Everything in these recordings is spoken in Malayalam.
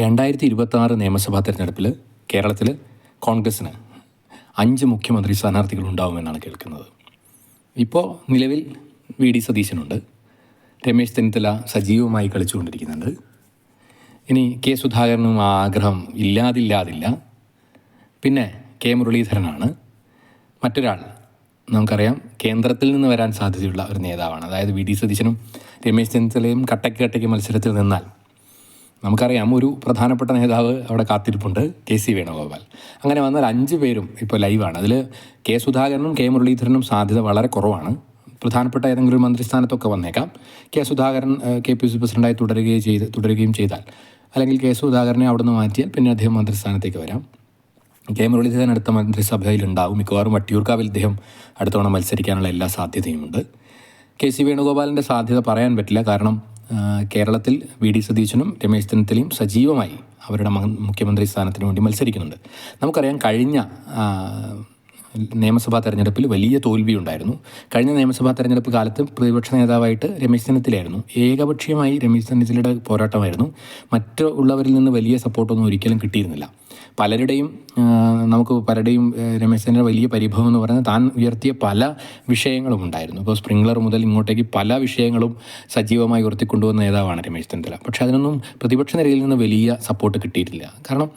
രണ്ടായിരത്തി ഇരുപത്തി ആറ് നിയമസഭാ തെരഞ്ഞെടുപ്പിൽ കേരളത്തിൽ കോൺഗ്രസ്സിന് അഞ്ച് മുഖ്യമന്ത്രി സ്ഥാനാർത്ഥികൾ ഉണ്ടാവുമെന്നാണ് കേൾക്കുന്നത്. ഇപ്പോൾ നിലവിൽ വി ഡി സതീശനുണ്ട്. രമേശ് ചെന്നിത്തല സജീവമായി കളിച്ചുകൊണ്ടിരിക്കുന്നുണ്ട്. ഇനി കെ സുധാകരനും ആ ആഗ്രഹം ഇല്ലാതില്ലാതില്ല. പിന്നെ കെ മുരളീധരനാണ്. മറ്റൊരാൾ നമുക്കറിയാം കേന്ദ്രത്തിൽ നിന്ന് വരാൻ സാധ്യതയുള്ള ഒരു നേതാവാണ്. അതായത് വി ഡി സതീശനും രമേശ് ചെന്നിത്തലയും കട്ടയ്ക്ക് കട്ടയ്ക്ക് മത്സരത്തിൽ നിന്നാൽ നമുക്കറിയാം ഒരു പ്രധാനപ്പെട്ട നേതാവ് അവിടെ കാത്തിരിപ്പുണ്ട് കെ സി വേണുഗോപാൽ. അങ്ങനെ വന്നാൽ അഞ്ച് പേരും ഇപ്പോൾ ലൈവാണ് അതിൽ കെ സുധാകരനും കെ മുരളീധരനും സാധ്യത വളരെ കുറവാണ്. പ്രധാനപ്പെട്ട ഏതെങ്കിലും മന്ത്രിസ്ഥാനത്തൊക്കെ വന്നേക്കാം. K Sudhakaran K P C പ്രസിഡന്റായി തുടരുകയും ചെയ്ത് തുടരുകയും ചെയ്താൽ. അല്ലെങ്കിൽ കെ സുധാകരനെ അവിടെ നിന്ന് മാറ്റിയാൽ പിന്നെ അദ്ദേഹം മന്ത്രിസ്ഥാനത്തേക്ക് വരാം. കെ മുരളീധരൻ അടുത്ത മന്ത്രിസഭയിൽ ഉണ്ടാവും മിക്കവാറും വട്ടിയൂർക്കാവിൽ ഇദ്ദേഹം അടുത്തവണ മത്സരിക്കാനുള്ള എല്ലാ സാധ്യതയുമുണ്ട്. കെ സി വേണുഗോപാലിന്റെ സാധ്യത പറയാൻ പറ്റില്ല. കാരണം കേരളത്തിൽ വി ഡി സതീശനും രമേശ് ചെന്നിത്തലയും സജീവമായി അവരുടെ മുഖ്യമന്ത്രി സ്ഥാനത്തിന് വേണ്ടി മത്സരിക്കുന്നുണ്ട്. നമുക്കറിയാം കഴിഞ്ഞ നിയമസഭാ തെരഞ്ഞെടുപ്പിൽ വലിയ തോൽവിയുണ്ടായിരുന്നു. കഴിഞ്ഞ നിയമസഭാ തെരഞ്ഞെടുപ്പ് കാലത്ത് പ്രതിപക്ഷ നേതാവായിട്ട് രമേശ് ചെന്നിത്തലയായിരുന്നു. ഏകപക്ഷീയമായി രമേശ് ചെന്നിത്തലയുടെ പോരാട്ടമായിരുന്നു. മറ്റുള്ളവരിൽ നിന്ന് വലിയ സപ്പോർട്ടൊന്നും ഒരിക്കലും കിട്ടിയിരുന്നില്ല. പലരുടെയും നമുക്ക് പലരുടെയും രമേശ് ചെന്നിത്തല വലിയ പരിഭവം എന്ന് പറയുന്നത് താൻ ഉയർത്തിയ പല വിഷയങ്ങളും ഉണ്ടായിരുന്നു. ഇപ്പോൾ സ്പ്രിംഗ്ലർ മുതൽ ഇങ്ങോട്ടേക്ക് പല വിഷയങ്ങളും സജീവമായി ഉയർത്തിക്കൊണ്ടുവന്ന നേതാവാണ് രമേശ് ചെന്നിത്തല. പക്ഷേ അതിനൊന്നും പ്രതിപക്ഷ നിലയിൽ നിന്ന് വലിയ സപ്പോർട്ട് കിട്ടിയിട്ടില്ല. കാരണം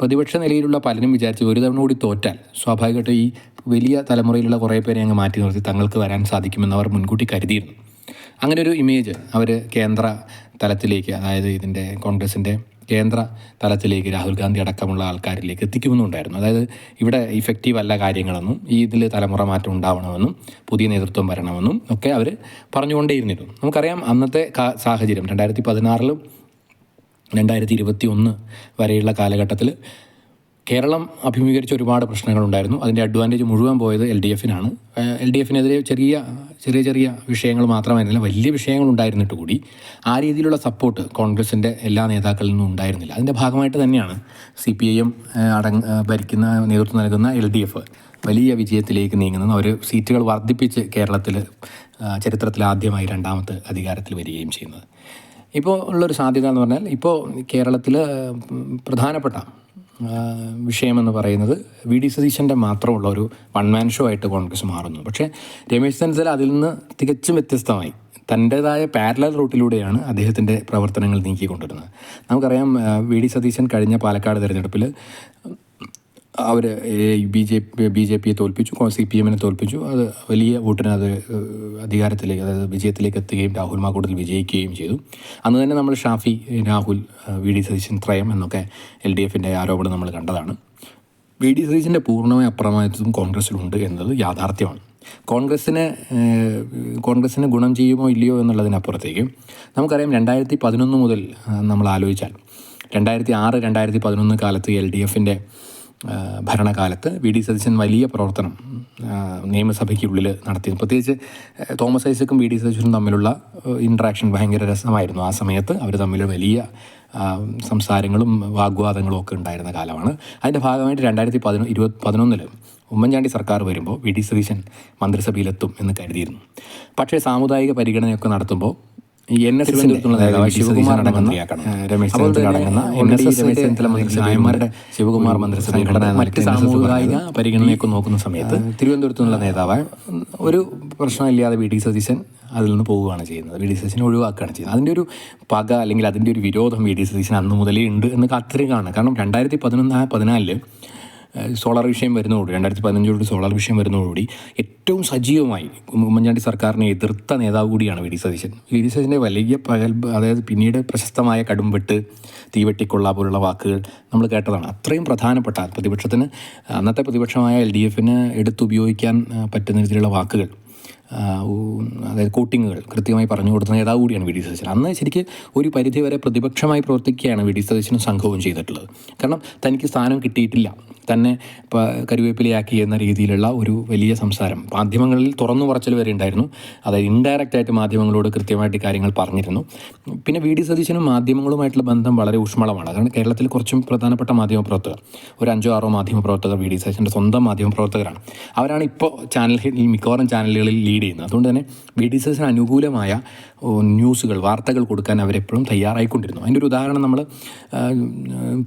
പ്രതിപക്ഷ നിലയിലുള്ള പലരും വിചാരിച്ചു ഒരു തവണ കൂടി തോറ്റാൽ സ്വാഭാവികമായിട്ടും ഈ വലിയ തലമുറയിലുള്ള കുറേ പേരെ അങ്ങ് മാറ്റി നിർത്തി തങ്ങൾക്ക് വരാൻ സാധിക്കുമെന്ന് അവർ മുൻകൂട്ടി കരുതിയിരുന്നു. അങ്ങനെ ഒരു ഇമേജ് അവർ കേന്ദ്ര തലത്തിലേക്ക് അതായത് ഇതിന്റെ കോൺഗ്രസിന്റെ കേന്ദ്ര തലത്തിലേക്ക് രാഹുൽ ഗാന്ധി അടക്കമുള്ള ആൾക്കാരിലേക്ക് എത്തിക്കുമെന്നുണ്ടായിരുന്നു. അതായത് ഇവിടെ ഇഫക്റ്റീവ് അല്ല കാര്യങ്ങളെന്നും ഈ ഇതിൽ തലമുറ മാറ്റം ഉണ്ടാവണമെന്നും പുതിയ നേതൃത്വം വരണമെന്നും ഒക്കെ അവർ പറഞ്ഞുകൊണ്ടേയിരുന്നിരുന്നു നമുക്കറിയാം അന്നത്തെ സാഹചര്യം രണ്ടായിരത്തി പതിനാറിലും രണ്ടായിരത്തി ഇരുപത്തി ഒന്ന് വരെയുള്ള കാലഘട്ടത്തിൽ കേരളം അഭിമുഖീകരിച്ച ഒരുപാട് പ്രശ്നങ്ങളുണ്ടായിരുന്നു. അതിന്റെ അഡ്വാന്റേജ് മുഴുവൻ പോയത് എൽ ഡി എഫിനാണ് എൽ ഡി എഫിനെതിരെ ചെറിയ ചെറിയ ചെറിയ വിഷയങ്ങൾ മാത്രമായിരുന്നില്ല. വലിയ വിഷയങ്ങൾ ഉണ്ടായിരുന്നിട്ട് കൂടി ആ രീതിയിലുള്ള സപ്പോർട്ട് കോൺഗ്രസിന്റെ എല്ലാ നേതാക്കളിൽ നിന്നും ഉണ്ടായിരുന്നില്ല. അതിന്റെ ഭാഗമായിട്ട് തന്നെയാണ് സി പി ഐ എം ഭരിക്കുന്ന നേതൃത്വം നൽകുന്ന എൽ ഡി എഫ് വലിയ വിജയത്തിലേക്ക് നീങ്ങുന്നത്. അവർ സീറ്റുകൾ വർദ്ധിപ്പിച്ച് കേരളത്തിൽ ചരിത്രത്തിൽ ആദ്യമായി രണ്ടാമത്തെ അധികാരത്തിൽ വരികയും ചെയ്യുന്നത്. ഇപ്പോൾ ഉള്ളൊരു സാധ്യത എന്ന് പറഞ്ഞാൽ ഇപ്പോൾ കേരളത്തിൽ പ്രധാനപ്പെട്ട വിഷയമെന്ന് പറയുന്നത് വി ഡി സതീശന്റെ മാത്രമുള്ള ഒരു വൺ മാൻ ഷോ ആയിട്ട് കോൺഗ്രസ് മാറുന്നു. പക്ഷേ രമേശ് ചെന്നിത്തല അതിൽ നിന്ന് തികച്ചും വ്യത്യസ്തമായി തന്റേതായ പാരലൽ റൂട്ടിലൂടെയാണ് അദ്ദേഹത്തിന്റെ പ്രവർത്തനങ്ങൾ നീക്കിക്കൊണ്ടിരുന്നത്. നമുക്കറിയാം വി ഡി സതീശൻ കഴിഞ്ഞ പാലക്കാട് തിരഞ്ഞെടുപ്പിൽ അവർ B J P B J പിയെ തോൽപ്പിച്ചു സി പി എമ്മിനെ തോൽപ്പിച്ചു. അത് വലിയ വോട്ടിന് അത് അധികാരത്തിലേക്ക് അതായത് വിജയത്തിലേക്ക് എത്തുകയും രാഹുൽ മാക്കൂട്ടത്തിൽ വിജയിക്കുകയും ചെയ്തു. അന്ന് തന്നെ നമ്മൾ ഷാഫി രാഹുൽ വി ഡി സതീശൻ ത്രയം എന്നൊക്കെ എൽ ഡി എഫിന്റെ ആരോപണം നമ്മൾ കണ്ടതാണ്. വി ഡി സതീശന്റെ പൂർണമായ അപ്രമാദിത്വം കോൺഗ്രസ്സിലുണ്ട് എന്നത് യാഥാർത്ഥ്യമാണ്. കോൺഗ്രസ്സിന് കോൺഗ്രസ്സിന് ഗുണം ചെയ്യുമോ ഇല്ലയോ എന്നുള്ളതിനപ്പുറത്തേക്ക് നമുക്കറിയാം രണ്ടായിരത്തി പതിനൊന്ന് മുതൽ നമ്മൾ ആലോചിച്ചാൽ രണ്ടായിരത്തി ആറ് രണ്ടായിരത്തി പതിനൊന്ന് കാലത്ത് എൽ ഡി എഫിന്റെ ഭരണകാലത്ത് വി ഡി സതീശൻ വലിയ പ്രവർത്തനം നിയമസഭയ്ക്കുള്ളിൽ നടത്തി പ്രത്യേകിച്ച് തോമസ് ഐസക്കും വി ഡി സതീശനും തമ്മിലുള്ള ഇൻട്രാക്ഷൻ ഭയങ്കര രസമായിരുന്നു. ആ സമയത്ത് അവർ തമ്മിൽ വലിയ സംസാരങ്ങളും വാഗ്വാദങ്ങളും ഒക്കെ ഉണ്ടായിരുന്ന കാലമാണ്. അതിന്റെ ഭാഗമായിട്ട് രണ്ടായിരത്തി പതിനൊ ഇരുപത് പതിനൊന്നിൽ ഉമ്മൻചാണ്ടി സർക്കാർ വരുമ്പോൾ വി ഡി സതീശൻ മന്ത്രിസഭയിലെത്തും എന്ന് കരുതിയിരുന്നു. പക്ഷേ സാമുദായിക പരിഗണനയൊക്കെ നടത്തുമ്പോൾ എൻ എസ് ശിവകുമാറിന്റെ രമേശ് ചെന്നിത്തല അടങ്ങുന്ന എൻ എസ് എസ് രമേശ് മന്ത്രിസഭയുടെ ശിവകുമാർ മന്ത്രിസഭ ഘടന മറ്റ് സാമൂഹിക പരിഗണനയൊക്കെ നോക്കുന്ന സമയത്ത് തിരുവനന്തപുരത്തു നിന്നുള്ള നേതാവ് ഒരു പ്രശ്നമില്ലാതെ വി ഡി സതീശൻ അതിൽ നിന്ന് പോവുകയാണ് ചെയ്യുന്നത്. വി ഡി സതീശനെ ഒഴിവാക്കുകയാണ് ചെയ്യുന്നത്. അതിന്റെ ഒരു പക അല്ലെങ്കിൽ അതിന്റെ ഒരു വിരോധം വി ഡി സതീശൻ അന്ന് മുതലേ ഉണ്ട് എന്ന് കാത്തിരിക്കുകയാണ്. കാരണം രണ്ടായിരത്തി പതിനൊന്ന് പതിനാലിൽ സോളാർ വിഷയം വരുന്നതോടുകൂടി രണ്ടായിരത്തി പതിനഞ്ചോട് സോളാർ വിഷയം വരുന്നതോടുകൂടി ഏറ്റവും സജീവമായി ഉമ്മൻചാണ്ടി സർക്കാരിനെ എതിർത്ത നേതാവ് കൂടിയാണ് V D Satheesan. V D സതീശന്റെ വലിയ പകൽ അതായത് പിന്നീട് പ്രശസ്തമായ കടുംവെട്ട് തീവെട്ടിക്കൊള്ള പോലുള്ള വാക്കുകൾ നമ്മൾ കേട്ടതാണ്. അത്രയും പ്രധാനപ്പെട്ട പ്രതിപക്ഷത്തിന് അന്നത്തെ പ്രതിപക്ഷമായ എൽ ഡി എഫിന് എടുത്തുപയോഗിക്കാൻ പറ്റുന്ന രീതിയിലുള്ള വാക്കുകൾ. അതായത് കോട്ടിങ്ങുകൾ കൃത്യമായി പറഞ്ഞു കൊടുത്ത നേതാവ് കൂടിയാണ് വി ഡി സതീശൻ. അന്ന് ശരിക്കും ഒരു പരിധിവരെ പ്രതിപക്ഷമായി പ്രവർത്തിക്കുകയാണ് വി ഡി സതീശനും സംഘവും ചെയ്തിട്ടുള്ളത്. കാരണം തനിക്ക് സ്ഥാനം കിട്ടിയിട്ടില്ല. തന്നെ കരുവേപ്പിലയാക്കി എന്ന രീതിയിലുള്ള ഒരു വലിയ സംസാരം മാധ്യമങ്ങളിൽ തുറന്നു പറച്ചൽ വരെ ഉണ്ടായിരുന്നു. അതായത് ഇൻഡയറക്റ്റ് ആയിട്ട് മാധ്യമങ്ങളോട് കൃത്യമായിട്ട് കാര്യങ്ങൾ പറഞ്ഞിരുന്നു. പിന്നെ വി ഡി സതീശനും മാധ്യമങ്ങളുമായിട്ടുള്ള ബന്ധം വളരെ ഊഷ്മളമാണ്. കാരണം കേരളത്തിൽ കുറച്ചും പ്രധാനപ്പെട്ട മാധ്യമപ്രവർത്തകർ ഒരു അഞ്ചോ ആറോ മാധ്യമപ്രവർത്തകർ വി ഡി സതീശന്റെ സ്വന്തം മാധ്യമപ്രവർത്തകരാണ്. അവരാണ് ഇപ്പോൾ ചാനൽ മിക്കവാറും ചാനലുകളിൽ ലീഡ് ചെയ്യുന്നത്. അതുകൊണ്ട് തന്നെ വി ഡി സതീശന് അനുകൂലമായ ഓ, ന്യൂസുകൾ വാർത്തകൾ കൊടുക്കാൻ അവരെപ്പോഴും തയ്യാറായിക്കൊണ്ടിരുന്നു. അതിന്റെ ഒരു ഉദാഹരണം നമ്മൾ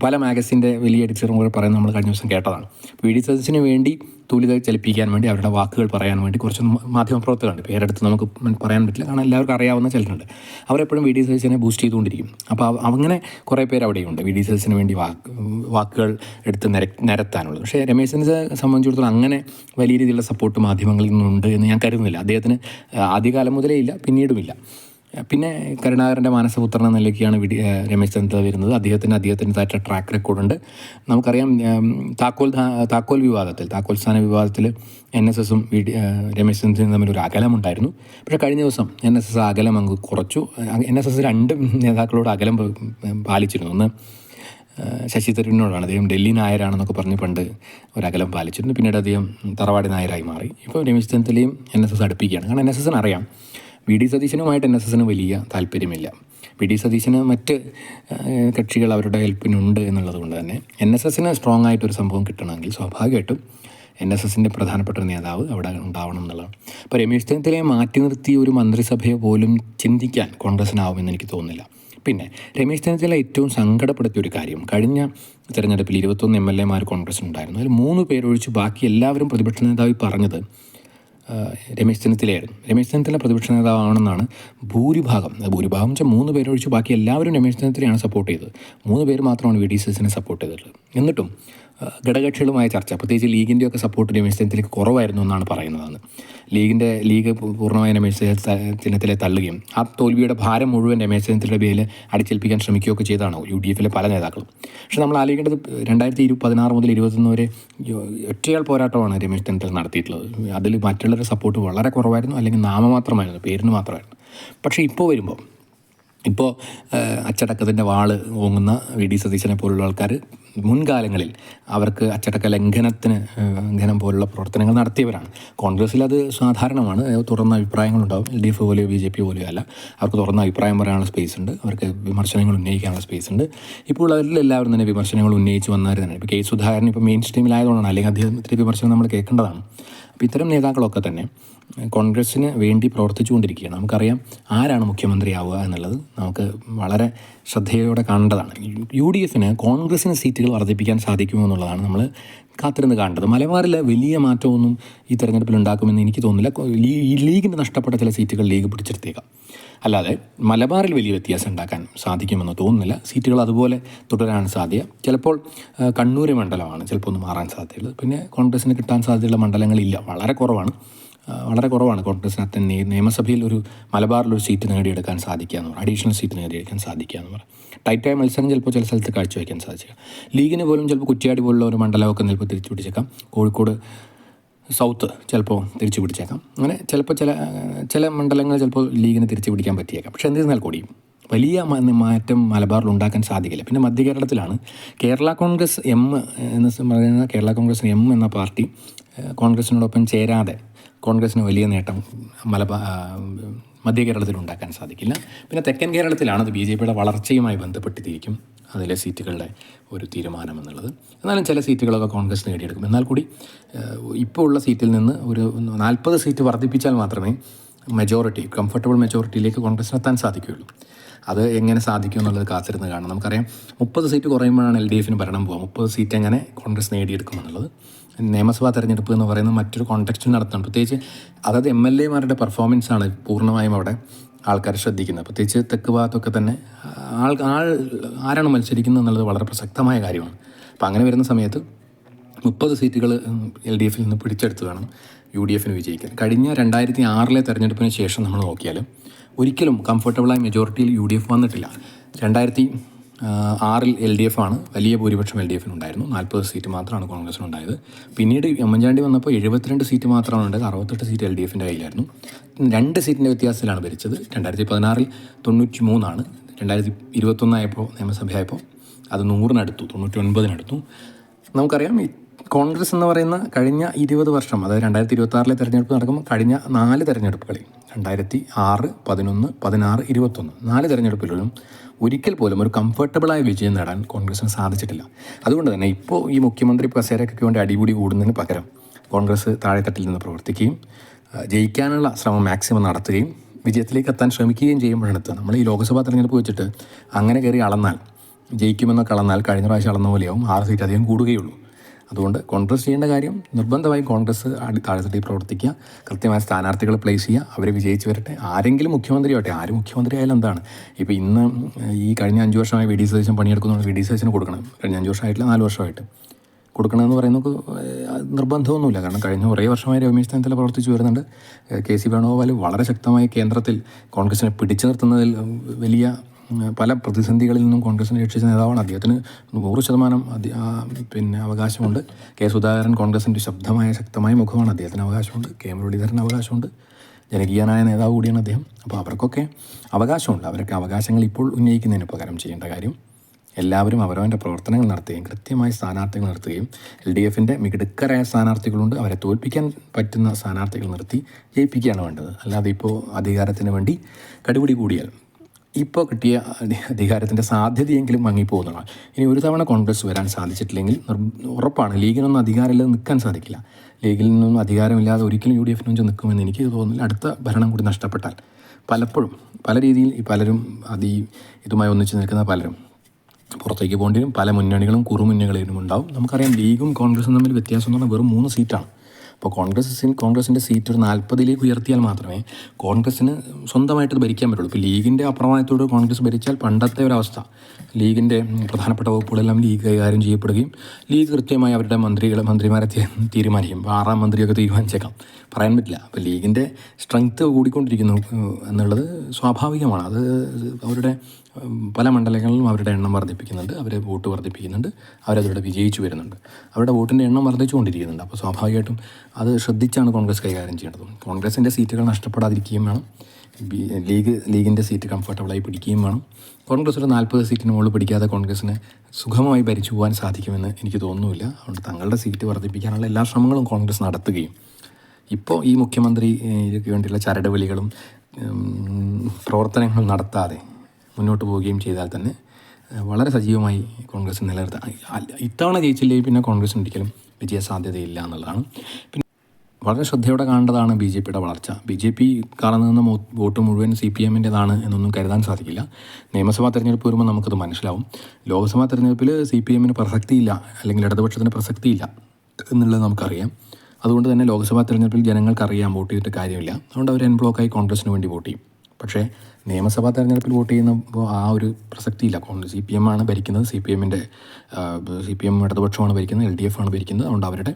പല മാഗസിന്റെ വലിയ എഡിറ്ററും കൂടെ പറയുന്നത് നമ്മൾ കഴിഞ്ഞ ദിവസം കേട്ടതാണ്. പി ഡി സദസ്സിന് വേണ്ടി തുലിത ചലിപ്പിക്കാൻ വേണ്ടി അവരുടെ വാക്കുകൾ പറയാൻ വേണ്ടി കുറച്ച് മാധ്യമപ്രവർത്തകരുണ്ട് പേരെടുത്ത് നമുക്ക് പറയാൻ പറ്റില്ല. കാരണം എല്ലാവർക്കും അറിയാവുന്ന ചിലരുണ്ട്. അവരെപ്പോഴും വി ഡി സതീശനെ ബൂസ്റ്റ് ചെയ്തുകൊണ്ടിരിക്കും. അപ്പോൾ അങ്ങനെ കുറേ പേർ അവിടെയുണ്ട്. വി ഡി സതീശന് വേണ്ടി വാക്ക് വാക്കുകൾ എടുത്ത് നിര നിരത്താനുള്ളത്. പക്ഷേ രമേശ് ചെന്നിത്തലയെ സംബന്ധിച്ചിടത്തോളം അങ്ങനെ വലിയ രീതിയിലുള്ള സപ്പോർട്ട് മാധ്യമങ്ങളിൽ നിന്നുണ്ട് എന്ന് ഞാൻ കരുതുന്നില്ല. അദ്ദേഹത്തിന് ആദ്യകാലം മുതലേ ഇല്ല. പിന്നീടുമില്ല പിന്നെ കരുണാകരന്റെ മാനസപുത്രൻ എന്ന നിലയ്ക്കാണ് വിടി രമേശ് ചെന്നിത്തല വരുന്നത്. അദ്ദേഹത്തിന് അദ്ദേഹത്തിന്റെതായിട്ട് ട്രാക്ക് റെക്കോർഡുണ്ട് നമുക്കറിയാം താക്കോൽ താക്കോൽ വിവാദത്തിൽ താക്കോൽ സ്ഥാന വിവാദത്തിൽ എൻ എസ് എസും വി ഡി രമേശ് ചെന്നിത്തലയും തമ്മിൽ ഒരു അകലമുണ്ടായിരുന്നു. പക്ഷേ കഴിഞ്ഞ ദിവസം എൻ എസ് എസ് അകലം അങ്ങ് കുറച്ചു. എൻ എസ് എസ് രണ്ട് നേതാക്കളോട് അകലം പാലിച്ചിരുന്നു. ഒന്ന് ശശി തരൂരിനോടാണ്. അദ്ദേഹം ഡൽഹി നായരാണെന്നൊക്കെ പറഞ്ഞ് പണ്ട് ഒരകലം പാലിച്ചിരുന്നു. പിന്നീട് അദ്ദേഹം തറവാടി നായരായി മാറി. ഇപ്പോൾ രമേശ് ചെന്നിത്തലയും എൻ എസ് എസ് അടുപ്പിക്കുകയാണ്. കാരണം എൻ എസ് എസിന് അറിയാം വി ഡി സതീശനുമായിട്ട് എൻ എസ് എസിന് വലിയ താല്പര്യമില്ല. വി ഡി സതീശന് മറ്റ് കക്ഷികൾ അവരുടെ ഹെൽപ്പിനുണ്ട് എന്നുള്ളത് കൊണ്ട് തന്നെ എൻ എസ് എസിന് സ്ട്രോങ് ആയിട്ടൊരു സംഭവം കിട്ടണമെങ്കിൽ സ്വാഭാവികമായിട്ടും എൻ എസ് എസിന്റെ പ്രധാനപ്പെട്ട നേതാവ് അവിടെ ഉണ്ടാവണം എന്നുള്ളതാണ്. അപ്പോൾ രമേശ് ചെന്നിത്തലയെ മാറ്റി നിർത്തി ഒരു മന്ത്രിസഭയെ പോലും ചിന്തിക്കാൻ കോൺഗ്രസ്സിനാവുമെന്ന് എനിക്ക് തോന്നുന്നില്ല. പിന്നെ രമേശ് ചെന്നിത്തല ഏറ്റവും സങ്കടപ്പെടുത്തിയ ഒരു കാര്യം കഴിഞ്ഞ തെരഞ്ഞെടുപ്പിൽ ഇരുപത്തൊന്ന് എം എൽ എമാർ കോൺഗ്രസ്സിനുണ്ടായിരുന്നു അതിൽ മൂന്ന് പേരൊഴിച്ച് ബാക്കി എല്ലാവരും പ്രതിപക്ഷ നേതാവ് പറഞ്ഞത് രമേശ് ചെന്നിത്തലയായിരുന്നു. രമേശ് ചെന്നിത്തല പ്രതിപക്ഷ നേതാവാണെന്നാണ് ഭൂരിഭാഗം. ഭൂരിഭാഗം വെച്ചാൽ മൂന്ന് പേരൊഴിച്ച് ബാക്കി എല്ലാവരും രമേശ് ചെന്നിത്തലയാണ് സപ്പോർട്ട് ചെയ്തത്. മൂന്ന് പേര് മാത്രമാണ് വി ഡി സതീശനെ സപ്പോർട്ട് ചെയ്തിട്ടുള്ളത്. എന്നിട്ടും ഘടകകക്ഷികളുമായ ചർച്ച. പ്രത്യേകിച്ച് ലീഗിന്റെയൊക്കെ സപ്പോർട്ട് രമേശ് കുറവായിരുന്നു എന്നാണ് പറയുന്നതെന്ന് ലീഗിന്റെ ലീഗ് പൂർണമായും രമേശ് ചെന്നിത്തലയെ തള്ളുകയും ആ തോൽവിയുടെ ഭാരം മുഴുവൻ രമേശ് ചെന്നിത്തലയുടെ പേരിൽ അടിച്ചേൽപ്പിക്കാൻ ശ്രമിക്കുകയൊക്കെ ചെയ്താണ് യു ഡി എഫിലെ പല നേതാക്കളും. പക്ഷേ നമ്മൾ ആലോചിക്കേണ്ടത് രണ്ടായിരത്തി ഇരു പതിനാറ് മുതൽ ഇരുപത്തൊന്ന് വരെ ഒറ്റയാൾ പോരാട്ടമാണ് രമേശ് ചെന്നിത്തല നടത്തിയിട്ടുള്ളത്. അതിൽ മറ്റുള്ളവരുടെ സപ്പോർട്ട് വളരെ കുറവായിരുന്നു അല്ലെങ്കിൽ നാമമാത്രമായിരുന്നു പേരിന് മാത്രമായിരുന്നു. പക്ഷേ ഇപ്പോൾ വരുമ്പോൾ ഇപ്പോൾ അച്ചടക്കത്തിന്റെ വാൾ ഓങ്ങുന്ന വി ഡി സതീശനെ പോലുള്ള ആൾക്കാർ മുൻകാലങ്ങളിൽ അവർക്ക് അച്ചടക്ക ലംഘനത്തിന് ലംഘനം പോലുള്ള പ്രവർത്തനങ്ങൾ നടത്തിയവരാണ്. കോൺഗ്രസ്സിൽ അത് സാധാരണമാണ്. തുറന്ന അഭിപ്രായങ്ങളുണ്ടാവും. എൽ ഡി എഫ് പോലെയോ ബി ജെ പി പോലെയോ അല്ല. അവർക്ക് തുറന്ന അഭിപ്രായം പറയാനുള്ള സ്പേസ് ഉണ്ട്. അവർക്ക് വിമർശനങ്ങൾ ഉന്നയിക്കാനുള്ള സ്പേസ് ഉണ്ട്. ഇപ്പോൾ അതിൽ എല്ലാവരും തന്നെ വിമർശനങ്ങൾ ഉന്നയിച്ച് വന്നവർ തന്നെ ഇപ്പോൾ കെ സുധാകരൻ ഇപ്പോൾ മെയിൻ സ്ട്രീമിലായതുകൊണ്ടാണ് അല്ലെങ്കിൽ അദ്ദേഹത്തിന്റെ വിമർശനം നമ്മൾ കേൾക്കേണ്ടതാണ്. അപ്പോൾ ഇത്തരം നേതാക്കളൊക്കെ തന്നെ കോൺഗ്രസ്സിന് വേണ്ടി പ്രവർത്തിച്ചുകൊണ്ടിരിക്കുകയാണ്. നമുക്കറിയാം ആരാണ് മുഖ്യമന്ത്രിയാവുക എന്നുള്ളത് നമുക്ക് വളരെ ശ്രദ്ധയോടെ കാണേണ്ടതാണ്. യു ഡി എഫിന് കോൺഗ്രസ്സിന് സീറ്റുകൾ വർദ്ധിപ്പിക്കാൻ സാധിക്കുമോ എന്നുള്ളതാണ് നമ്മൾ കാത്തിരുന്ന് കാണേണ്ടത്. മലബാറിൽ വലിയ മാറ്റമൊന്നും ഈ തെരഞ്ഞെടുപ്പിൽ ഉണ്ടാക്കുമെന്ന് എനിക്ക് തോന്നുന്നില്ല. ഈ ലീഗിന് നഷ്ടപ്പെട്ട ചില സീറ്റുകൾ ലീഗ് പിടിച്ചെടുത്തേക്കാം. അല്ലാതെ മലബാറിൽ വലിയ വ്യത്യാസം ഉണ്ടാക്കാൻ സാധിക്കുമെന്ന് തോന്നുന്നില്ല. സീറ്റുകൾ അതുപോലെ തുടരാൻ സാധ്യത ചിലപ്പോൾ കണ്ണൂർ മണ്ഡലമാണ് ചിലപ്പോൾ ഒന്ന് മാറാൻ സാധ്യതയുള്ളത്. പിന്നെ കോൺഗ്രസ്സിന് കിട്ടാൻ സാധ്യതയുള്ള മണ്ഡലങ്ങളില്ല. വളരെ കുറവാണ്. വളരെ കുറവാണ് കോൺഗ്രസ്സിന് അത്തന്നെ നിയമസഭയിൽ ഒരു മലബാറിലൊരു സീറ്റ് നേടിയെടുക്കാൻ സാധിക്കുക എന്ന് പറയും അഡീഷണൽ സീറ്റ് നേടിയെടുക്കാൻ സാധിക്കുക എന്ന് പറയും ടൈറ്റായ മത്സരം ചിലപ്പോൾ ചില സ്ഥലത്ത് കാഴ്ചവെക്കാൻ സാധിച്ചേക്കാം. ലീഗിന് പോലും ചിലപ്പോൾ കുറ്റിയാടി പോലുള്ള ഒരു മണ്ഡലമൊക്കെ ചിലപ്പോൾ തിരിച്ചു പിടിച്ചേക്കാം. കോഴിക്കോട് സൗത്ത് ചിലപ്പോൾ തിരിച്ചു പിടിച്ചേക്കാം. അങ്ങനെ ചിലപ്പോൾ ചില ചില മണ്ഡലങ്ങൾ ചിലപ്പോൾ ലീഗിന് തിരിച്ചു പിടിക്കാൻ പറ്റിയേക്കാം. പക്ഷേ എന്നിരുന്നാൽ കൂടിയും. വലിയ മാറ്റം മലബാറിൽ ഉണ്ടാക്കാൻ സാധിക്കില്ല. പിന്നെ മധ്യ കേരളത്തിലാണ് കേരള കോൺഗ്രസ് എം എന്ന് പറയുന്ന കേരള കോൺഗ്രസ് എം എന്ന പാർട്ടി കോൺഗ്രസിനോടൊപ്പം ചേരാതെ കോൺഗ്രസിന് വലിയ നേട്ടം മലബാ മധ്യ കേരളത്തിൽ ഉണ്ടാക്കാൻ സാധിക്കില്ല. പിന്നെ തെക്കൻ കേരളത്തിലാണ് അത് ബി ജെ പിയുടെ വളർച്ചയുമായി ബന്ധപ്പെട്ടിരിക്കും അതിലെ സീറ്റുകളുടെ ഒരു തീരുമാനം എന്നുള്ളത് എന്നാലും ചില സീറ്റുകളൊക്കെ കോൺഗ്രസ് നേടിയെടുക്കും. എന്നാൽ കൂടി ഇപ്പോൾ ഉള്ള സീറ്റിൽ നിന്ന് ഒരു നാൽപ്പത് സീറ്റ് വർദ്ധിപ്പിച്ചാൽ മാത്രമേ മെജോറിറ്റി കംഫർട്ടബിൾ മെജോറിറ്റിയിലേക്ക് കോൺഗ്രസിന് എത്താൻ സാധിക്കുകയുള്ളൂ. അത് എങ്ങനെ സാധിക്കും എന്നുള്ളത് കാത്തിരുന്ന് കാണാം നമുക്കറിയാം മുപ്പത് സീറ്റ് കുറയുമ്പോഴാണ് എൽ ഡി എഫിന് ഭരണം പോകുക മുപ്പത് സീറ്റ് എങ്ങനെ കോൺഗ്രസ് നേടിയെടുക്കുമെന്നുള്ളത് നിയമസഭാ തെരഞ്ഞെടുപ്പ് എന്ന് പറയുന്ന മറ്റൊരു കോൺടെക്സ്റ്റിൽ നടത്തണം പ്രത്യേകിച്ച് അതായത് എം എൽ എമാരുടെ ആണ് പൂർണമായും അവിടെ ആൾക്കാർ ശ്രദ്ധിക്കുന്നത്. പ്രത്യേകിച്ച് തെക്ക് ഭാഗത്തൊക്കെ തന്നെ ആൾ ആൾ ആരാണ് മത്സരിക്കുന്നത് എന്നുള്ളത് വളരെ പ്രസക്തമായ കാര്യമാണ്. അപ്പോൾ അങ്ങനെ വരുന്ന സമയത്ത് മുപ്പത് സീറ്റുകൾ എൽ ഡി എഫിൽ നിന്ന് പിടിച്ചെടുത്ത് വേണം യു ഡി എഫിന് വിജയിക്കാൻ. കഴിഞ്ഞ രണ്ടായിരത്തി ആറിലെ തെരഞ്ഞെടുപ്പിന് ശേഷം നമ്മൾ നോക്കിയാൽ ഒരിക്കലും കംഫർട്ടബിളായ മെജോറിറ്റിയിൽ യു ഡി എഫ് വന്നിട്ടില്ല. രണ്ടായിരത്തി ആറിൽ എൽ ഡി എഫ് ആണ്. വലിയ ഭൂരിപക്ഷം എൽ ഡി എഫിനുണ്ടായിരുന്നു നാൽപ്പത് സീറ്റ് മാത്രമാണ് കോൺഗ്രസിനുണ്ടായത്. പിന്നീട് ഉമ്മൻചാണ്ടി വന്നപ്പോൾ എഴുപത്തിരണ്ട് സീറ്റ് മാത്രമാണ് ഉണ്ടായത്. അറുപത്തെട്ട് സീറ്റ് എൽ ഡി എഫിന്റെ കയ്യിലായിരുന്നു. രണ്ട് സീറ്റിന്റെ വ്യത്യാസത്തിലാണ് ഭരിച്ചത്. രണ്ടായിരത്തി പതിനാറിൽ തൊണ്ണൂറ്റി മൂന്നാണ് രണ്ടായിരത്തി ഇരുപത്തൊന്നായപ്പോൾ നിയമസഭയായപ്പോൾ അത് നൂറിനടുത്തു തൊണ്ണൂറ്റി ഒൻപതിനടുത്തു നമുക്കറിയാം കോൺഗ്രസ് എന്ന് പറയുന്ന കഴിഞ്ഞ ഇരുപത് വർഷം അതായത് രണ്ടായിരത്തി ഇരുപത്തി ആറിലെ തെരഞ്ഞെടുപ്പ് നടക്കുമ്പോൾ കഴിഞ്ഞ നാല് തെരഞ്ഞെടുപ്പുകളിൽ രണ്ടായിരത്തി ആറ് പതിനൊന്ന് പതിനാറ് ഇരുപത്തൊന്ന് നാല് തെരഞ്ഞെടുപ്പിലും ഒരിക്കൽ പോലും ഒരു കംഫർട്ടബിളായ വിജയം നേടാൻ കോൺഗ്രസ്സിന് സാധിച്ചിട്ടില്ല. അതുകൊണ്ട് തന്നെ ഇപ്പോൾ ഈ മുഖ്യമന്ത്രി കസേരയ്ക്കൊക്കെ വേണ്ടി അടിപിടി കൂടുന്നതിന് പകരം കോൺഗ്രസ് താഴെത്തട്ടിൽ നിന്ന് പ്രവർത്തിക്കുകയും ജയിക്കാനുള്ള ശ്രമം മാക്സിമം നടത്തുകയും വിജയത്തിലേക്ക് എത്താൻ ശ്രമിക്കുകയും ചെയ്യുമ്പോഴാണ് നമ്മൾ ഈ ലോക്സഭാ തെരഞ്ഞെടുപ്പ് വെച്ചിട്ട് അങ്ങനെ കയറി അളന്നാൽ ജയിക്കുമെന്നൊക്കെ അളന്നാൽ കഴിഞ്ഞ പ്രാവശ്യം അളന്ന പോലെയാവും ആറ് സീറ്റ് അധികം കൂടുകയുള്ളൂ. അതുകൊണ്ട് കോൺഗ്രസ് ചെയ്യേണ്ട കാര്യം നിർബന്ധമായും കോൺഗ്രസ് അടി താഴെത്തട്ടി പ്രവർത്തിക്കുക. കൃത്യമായ സ്ഥാനാർത്ഥികളെ പ്ലേസ് ചെയ്യുക. അവർ വിജയിച്ച് വരട്ടെ. ആരെങ്കിലും മുഖ്യമന്ത്രി ആവട്ടെ. ആര് മുഖ്യമന്ത്രി ആയാലും എന്താണ്? ഇപ്പോൾ ഇന്ന് ഈ കഴിഞ്ഞ അഞ്ച് വർഷമായി വി ഡി സതീശൻ പണിയെടുക്കുന്നതുകൊണ്ട് വി ഡി സതീശന് കൊടുക്കണം. കഴിഞ്ഞ അഞ്ച് വർഷമായിട്ടില്ല നാല് വർഷമായിട്ട്. കൊടുക്കണമെന്ന് പറയുന്നത് നിർബന്ധമൊന്നുമില്ല. കാരണം കഴിഞ്ഞ കുറേ വർഷമായി രമേശ് ചെന്നിത്തല പ്രവർത്തിച്ചു വരുന്നുണ്ട്. കെ സി വേണുഗോപാൽ വളരെ ശക്തമായി കേന്ദ്രത്തിൽ കോൺഗ്രസിനെ പിടിച്ചു നിർത്തുന്നതിൽ വലിയ പല പ്രതിസന്ധികളിൽ നിന്നും കോൺഗ്രസിനെ രക്ഷിച്ച നേതാവാണ് അദ്ദേഹത്തിന് നൂറ് ശതമാനം പിന്നെ അവകാശമുണ്ട്. കെ സുധാകരൻ കോൺഗ്രസിന്റെ ശബ്ദമായ ശക്തമായ മുഖമാണ് അദ്ദേഹത്തിന് അവകാശമുണ്ട്. കെ മുരളീധരന് അവകാശമുണ്ട്. ജനകീയനായ നേതാവ് കൂടിയാണ് അദ്ദേഹം. അപ്പോൾ അവർക്കൊക്കെ അവകാശമുണ്ട്. അവരൊക്കെ അവകാശങ്ങൾ ഇപ്പോൾ ഉന്നയിക്കുന്നതിന് പകരം ചെയ്യേണ്ട കാര്യം എല്ലാവരും അവരവന്റെ പ്രവർത്തനങ്ങൾ നടത്തുകയും കൃത്യമായ സ്ഥാനാർത്ഥികൾ നിർത്തുകയും എൽ ഡി എഫിന്റെ മിടുക്കരായ സ്ഥാനാർത്ഥികളുണ്ട്. അവരെ തോൽപ്പിക്കാൻ പറ്റുന്ന സ്ഥാനാർത്ഥികൾ നിർത്തി ജയിപ്പിക്കുകയാണ് വേണ്ടത്. അല്ലാതെ ഇപ്പോൾ അധികാരത്തിന് വേണ്ടി കടുപിടി കൂടിയാൽ ഇപ്പോൾ കിട്ടിയ അധി- അധികാരത്തിന്റെ സാധ്യതയെങ്കിലും മങ്ങിപ്പോകുന്നതാണ് ഇനി ഒരു തവണ കോൺഗ്രസ് വരാൻ സാധിച്ചിട്ടില്ലെങ്കിൽ ഉറപ്പാണ് ലീഗിനൊന്നും അധികാരമില്ലാതെ നിൽക്കാൻ സാധിക്കില്ല. ലീഗിൽ നിന്നൊന്നും അധികാരമില്ലാതെ ഒരിക്കലും യു ഡി എഫിനും നിൽക്കുമെന്ന് എനിക്ക് തോന്നുന്നില്ല. അടുത്ത ഭരണം കൂടി നഷ്ടപ്പെട്ടാൽ പലപ്പോഴും പല രീതിയിൽ പലരും അത് ഈ ഇതുമായി ഒന്നിച്ച് നിൽക്കുന്ന പലരും പുറത്തേക്ക് പോകേണ്ടി വരും പല മുന്നണികളും കുറുമുന്നണികളും ഉണ്ടാവും. നമുക്കറിയാം ലീഗും കോൺഗ്രസും തമ്മിൽ വ്യത്യാസം എന്ന് പറഞ്ഞാൽ വെറും മൂന്ന് സീറ്റാണ്. അപ്പോൾ കോൺഗ്രസിന് കോൺഗ്രസിന്റെ സീറ്റ് ഒരു നാൽപ്പതിലേക്ക് ഉയർത്തിയാൽ മാത്രമേ കോൺഗ്രസ്സിന് സ്വന്തമായിട്ട് ഭരിക്കാൻ പറ്റുള്ളൂ. ഇപ്പോൾ ലീഗിന്റെ അപ്രമായത്തോട് കോൺഗ്രസ് ഭരിച്ചാൽ പണ്ടത്തെ ഒരവസ്ഥ. ലീഗിന്റെ പ്രധാനപ്പെട്ട വകുപ്പുകളെല്ലാം ലീഗ് കൈകാര്യം ചെയ്യപ്പെടുകയും ലീഗ് കൃത്യമായി അവരുടെ മന്ത്രികളെ മന്ത്രിമാരെ തീരുമാനിക്കും. ഇപ്പോൾ ആറാം മന്ത്രിയൊക്കെ തീരുമാനിച്ചേക്കാം. പറയാൻ പറ്റില്ല. അപ്പോൾ ലീഗിന്റെ സ്ട്രെങ്ത് കൂടിക്കൊണ്ടിരിക്കുന്നു എന്നുള്ളത് സ്വാഭാവികമാണ്. അത് അവരുടെ പല മണ്ഡലങ്ങളിലും അവരുടെ എണ്ണം വർദ്ധിപ്പിക്കുന്നുണ്ട് അവരെ വോട്ട് വർദ്ധിപ്പിക്കുന്നുണ്ട് അവരതിലൂടെ വിജയിച്ചു വരുന്നുണ്ട്. അവരുടെ വോട്ടിന്റെ എണ്ണം വർദ്ധിച്ചുകൊണ്ടിരിക്കുന്നുണ്ട്. അപ്പോൾ സ്വാഭാവികമായിട്ടും അത് ശ്രദ്ധിച്ചാണ് കോൺഗ്രസ് കൈകാര്യം ചെയ്യേണ്ടത്. കോൺഗ്രസിന്റെ സീറ്റുകൾ നഷ്ടപ്പെടാതിരിക്കുകയും വേണം. ലീഗ് ലീഗിന്റെ സീറ്റ് കംഫർട്ടബിളായി പിടിക്കുകയും വേണം. കോൺഗ്രസ് ഒരു നാൽപ്പത് സീറ്റിന് മുകളിൽ പിടിക്കാതെ കോൺഗ്രസിന് സുഖമായി ഭരിച്ചു പോകാൻ സാധിക്കുമെന്ന് എനിക്ക് തോന്നുന്നില്ല. അതുകൊണ്ട് തങ്ങളുടെ സീറ്റ് വർദ്ധിപ്പിക്കാനുള്ള എല്ലാ ശ്രമങ്ങളും കോൺഗ്രസ് നടത്തുകയും ഇപ്പോൾ ഈ മുഖ്യമന്ത്രി വേണ്ടിയുള്ള ചരടുവലികളും ഉം, പ്രവർത്തനങ്ങൾ നടത്താതെ മുന്നോട്ട് പോവുകയും ചെയ്താൽ തന്നെ വളരെ സജീവമായി കോൺഗ്രസ് നിലനിർത്താൻ ഇത്തവണ ജയിച്ചില്ലെങ്കിൽ പിന്നെ കോൺഗ്രസ് ഒരിക്കലും വിജയ സാധ്യതയില്ല എന്നുള്ളതാണ്. പിന്നെ വളരെ ശ്രദ്ധയോടെ കാണേണ്ടതാണ് ബി ജെ പിയുടെ വളർച്ച. ബി ജെ പി കാണുന്ന നിന്ന വോട്ട് മുഴുവൻ സി പി എമ്മിന്റെതാണ് എന്നൊന്നും കരുതാൻ സാധിക്കില്ല. നിയമസഭാ തെരഞ്ഞെടുപ്പ് വരുമ്പോൾ നമുക്കത് മനസ്സിലാവും. ലോക്സഭാ തെരഞ്ഞെടുപ്പിൽ സി പി എമ്മിന് പ്രസക്തിയില്ല അല്ലെങ്കിൽ ഇടതുപക്ഷത്തിന് പ്രസക്തിയില്ല എന്നുള്ളത് നമുക്കറിയാം. അതുകൊണ്ട് തന്നെ ലോക്സഭാ തെരഞ്ഞെടുപ്പിൽ ജനങ്ങൾക്കറിയാം വോട്ട് ചെയ്തിട്ട് കാര്യമില്ല. അതുകൊണ്ട് അവർ എൻ ബ്ലോക്കായി കോൺഗ്രസിന് വേണ്ടി വോട്ട് ചെയ്യും. പക്ഷേ നിയമസഭാ തെരഞ്ഞെടുപ്പിൽ വോട്ട് ചെയ്യുന്നപ്പോൾ ആ ഒരു പ്രസക്തിയില്ല. കോൺഗ്രസ് സി പി എം ആണ് ഭരിക്കുന്നത്. സി പി എമ്മിന്റെ സി പി എം ഇടതുപക്ഷമാണ് ഭരിക്കുന്നത് എൽ ഡി എഫ് ആണ് ഭരിക്കുന്നത്. അതുകൊണ്ട് അവരുടെ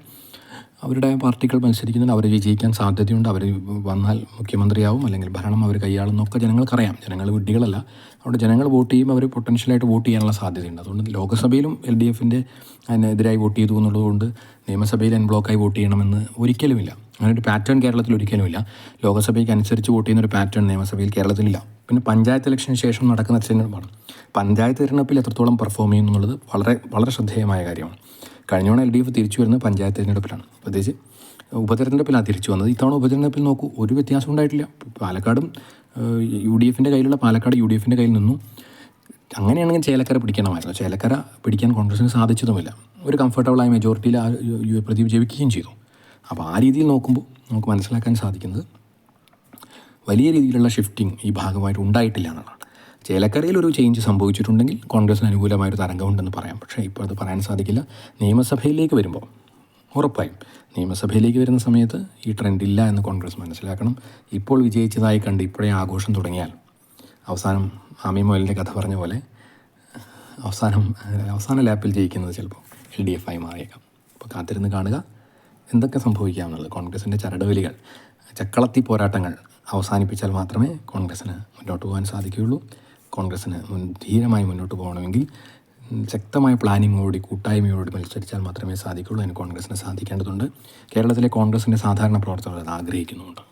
അവരുടെ പാർട്ടികൾ മത്സരിക്കുന്നുണ്ട് അവർ വിജയിക്കാൻ സാധ്യതയുണ്ട്. അവർ വന്നാൽ മുഖ്യമന്ത്രിയാവും അല്ലെങ്കിൽ ഭരണം അവർ കൈയാളുന്നൊക്കെ ജനങ്ങൾക്കറിയാം ജനങ്ങൾ വിഡ്ഢികളല്ല. അവിടെ ജനങ്ങൾ വോട്ട് ചെയ്യുമ്പോൾ അവർ പൊട്ടൻഷ്യലായിട്ട് വോട്ട് ചെയ്യാനുള്ള സാധ്യതയുണ്ട്. അതുകൊണ്ട് ലോക്സഭയിലും എൽ ഡി എഫിന്റെ അതിനെതിരായി വോട്ട് ചെയ്തു എന്നുള്ളതുകൊണ്ട് നിയമസഭയിൽ എൻ ബ്ലോക്കായി വോട്ട് ചെയ്യണമെന്ന് ഒരിക്കലുമില്ല. അങ്ങനെ ഒരു പാറ്റേൺ കേരളത്തിൽ ഒരിക്കലുമില്ല. ലോകസഭയ്ക്ക് അനുസരിച്ച് വോട്ട് ചെയ്യുന്ന ഒരു പാറ്റേൺ നിയമസഭയിൽ കേരളത്തിലില്ല. പിന്നെ പഞ്ചായത്ത് ഇലക്ഷന് ശേഷം നടക്കുന്ന തിരഞ്ഞെടുപ്പാണ് പഞ്ചായത്ത് തിരഞ്ഞെടുപ്പിൽ എത്രത്തോളം പെർഫോം ചെയ്യുന്നു എന്നുള്ളത് വളരെ വളരെ ശ്രദ്ധേയമായ കാര്യമാണ്. കഴിഞ്ഞ തവണ എൽ ഡി എഫ് തിരിച്ചു വരുന്നത് പഞ്ചായത്ത് തിരഞ്ഞെടുപ്പിലാണ്. പ്രത്യേകിച്ച് ഉപതെരഞ്ഞെടുപ്പിലാണ് തിരിച്ചു വന്നത്. ഇത്തവണ ഉപതെരഞ്ഞെടുപ്പിൽ നോക്കൂ ഒരു വ്യത്യാസം ഉണ്ടായിട്ടില്ല. പാലക്കാടും യു ഡി എഫിന്റെ കയ്യിലുള്ള പാലക്കാട് യു ഡി എഫിന്റെ കയ്യിൽ നിന്നു അങ്ങനെയാണെങ്കിൽ ചേലക്കര പിടിക്കണമായിരുന്നു. ചേലക്കര പിടിക്കാൻ കോൺഗ്രസിന് സാധിച്ചതുമില്ല. ഒരു കംഫർട്ടബിളായ മെജോറിറ്റിയിൽ ആ പ്രദീപ് ജയിക്കുകയും ചെയ്തു. അപ്പോൾ ആ രീതിയിൽ നോക്കുമ്പോൾ നമുക്ക് മനസ്സിലാക്കാൻ സാധിക്കുന്നത് വലിയ രീതിയിലുള്ള ഷിഫ്റ്റിംഗ് ഈ ഭാഗമായിട്ട് ഉണ്ടായിട്ടില്ല എന്നുള്ളതാണ്. ചേലക്കരയിൽ ഒരു ചേഞ്ച് സംഭവിച്ചിട്ടുണ്ടെങ്കിൽ കോൺഗ്രസിന് അനുകൂലമായൊരു തരംഗമുണ്ടെന്ന് പറയാം. പക്ഷേ ഇപ്പോൾ അത് പറയാൻ സാധിക്കില്ല. നിയമസഭയിലേക്ക് വരുമ്പോൾ ഉറപ്പായും നിയമസഭയിലേക്ക് വരുന്ന സമയത്ത് ഈ ട്രെൻഡ് ഇല്ല എന്ന് കോൺഗ്രസ് മനസ്സിലാക്കണം. ഇപ്പോൾ വിജയിച്ചതായി കണ്ട് ഇപ്പോഴേ ആഘോഷം തുടങ്ങിയാൽ അവസാനം ആമി മോയലിന്റെ കഥ പറഞ്ഞ പോലെ അവസാനം അവസാന ലാപ്പിൽ ജയിക്കുന്നത് ചിലപ്പോൾ എൽ ഡി എഫ് ആയി മാറിയേക്കാം. അപ്പോൾ കാത്തിരുന്ന് കാണുക എന്തൊക്കെ സംഭവിക്കാമെന്നുള്ളത്. കോൺഗ്രസിന്റെ ചരടുവലികൾ ചക്കളത്തി പോരാട്ടങ്ങൾ അവസാനിപ്പിച്ചാൽ മാത്രമേ കോൺഗ്രസ്സിന് മുന്നോട്ട് പോകാൻ സാധിക്കുകയുള്ളൂ. കോൺഗ്രസ്സിന് ധീരമായി മുന്നോട്ട് പോകണമെങ്കിൽ ശക്തമായ പ്ലാനിങ്ങോടി കൂട്ടായ്മയോട് മത്സരിച്ചാൽ മാത്രമേ സാധിക്കുള്ളൂ അതിന് കോൺഗ്രസ്സിന് സാധിക്കേണ്ടതുണ്ട്. കേരളത്തിലെ കോൺഗ്രസിന്റെ സാധാരണ പ്രവർത്തകർ അത് ആഗ്രഹിക്കുന്നുമുണ്ട്.